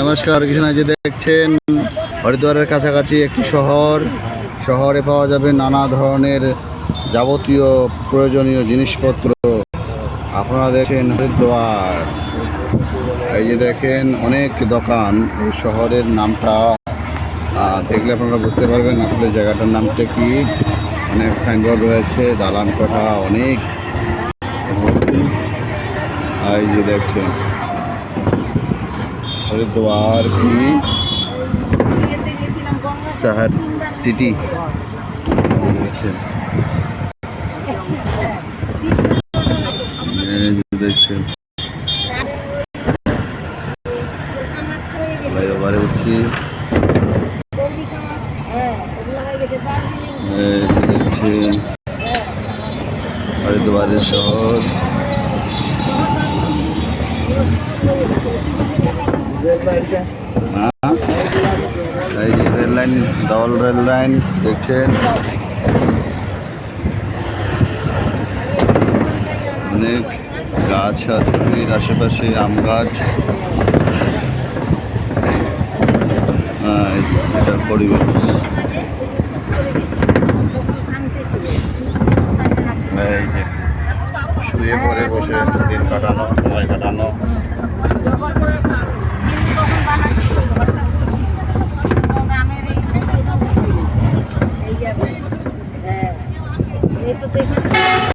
নমস্কার, কৃষ্ণ যে দেখছেন, হরিদ্বারের কাছাকাছি একটি শহর। শহরে পাওয়া যাবে নানা ধরনের যাবতীয় প্রয়োজনীয় জিনিসপত্র। আপনারা দেখেন হরিদ্বার। এই যে দেখেন, অনেক দোকান। এই শহরের নামটা দেখলে আপনারা বুঝতে পারবেন আপনাদের জায়গাটার নামটা কি। অনেক সাইনবোর্ড রয়েছে দালান কোঠা অনেক। এই যে দেখছেন हरिद्वार की शहर सिटी দেখছেন ফ্লাইওভারে উঠছি এই যে দেখছেন হরিদ্বারের শহর এই যে rail line double rail line, দেখছেন? অনেক গাছ আছে আশেপাশে আম গাছ। হ্যাঁ এটার পরিবেশ। শুয়ে পড়ে বসে, দিন কাটানো, সময় কাটানো। É. Isso tem.